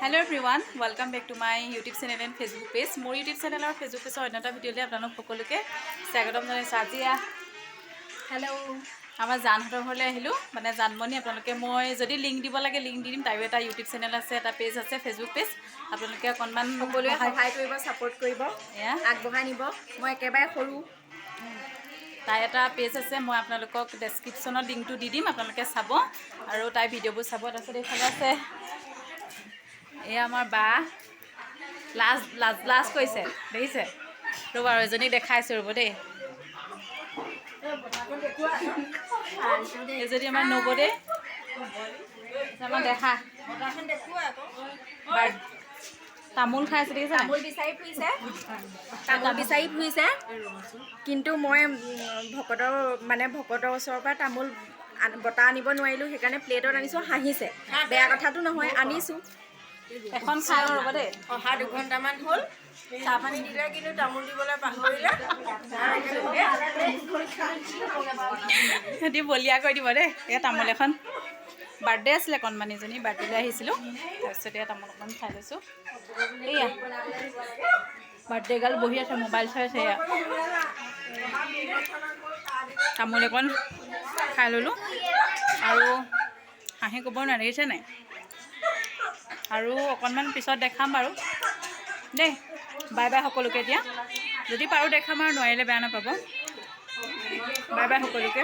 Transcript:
Hello' everyone welcome back to my YouTube channel and Facebook page মোৰ YouTube channel আৰু Facebook পেজৰ অন্য এটা ভিডিঅ'লৈ আপোনালোক সকলোকে স্বাগতম জনাইছোঁ। আজি হেল্ল' আমাৰ জানহঁতৰ ঘৰলৈ আহিলোঁ। মানে জানমণি আপোনালোকে মই যদি লিংক দিব লাগে লিংক দি দিম। তাইৰো এটা ইউটিউব চেনেল আছে এটা পেজ আছে ফেচবুক পেজ আপোনালোকে অকণমান সকলোৱে সহায়- সহায় কৰিব ছাপোৰ্ট কৰিব এয়া। আগবঢ়াই নিব। মই একেবাৰে সৰু। তাই এটা পেজ আছে মই আপোনালোকক ডেছক্ৰিপশ্যনত লিংকটো দি দিম। আপোনালোকে চাব আৰু তাইৰ ভিডিঅ'বোৰ চাব। তাৰপিছত এইফালে আছে এয়া আমাৰ বা লাজ লাজ লাজ কৰিছে দেখিছে? ৰ'ব আৰু এজনীক দেখাইছোঁ ৰ'ব দেই। এজনী আমাৰ নব দেই। আমাৰ দেখা তামোল খাইছে দেখিছে? তামোল বিচাৰি ফুৰিছে। তামোল বিচাৰি ফুৰিছে কিন্তু মই ভকতৰ মানে ভকতৰ ওচৰৰ পৰা তামোল বটা আনিব নোৱাৰিলোঁ সেইকাৰণে প্লেটত আনিছোঁ হাঁহিছে। বেয়া কথাটো নহয় আনিছোঁ। এখন খাই লওঁ ৰ'ব দেই। অহা দুঘণ্টামান হ'ল। চাহ পানী দিলে কিন্তু তামোল দিবলৈ পাহৰিলে। সিহঁতি বলিয়া কৰি দিব দেই এয়া তামোল এখন। বাৰ্থডে আছিলে কণমানিজনী বাৰ্থডেলৈ আহিছিলোঁ। তাৰপিছত এয়া তামোল অকণমান খাই লৈছোঁ। এয়া বাৰ্থডে গাল বহি আছে মোবাইল চাই আছে এয়া তামোল অকণ খাই ল'লোঁ। আৰু হাঁহি ক'ব নোৱাৰে দেখিছে নাই? আৰু অকণমান পিছত দেখাম বাৰু। দেই বাই বাই সকলোকে এতিয়া। যদি পাৰোঁ দেখাম আৰু নোৱাৰিলে বেয়া নাপাব। বাই বাই সকলোকে।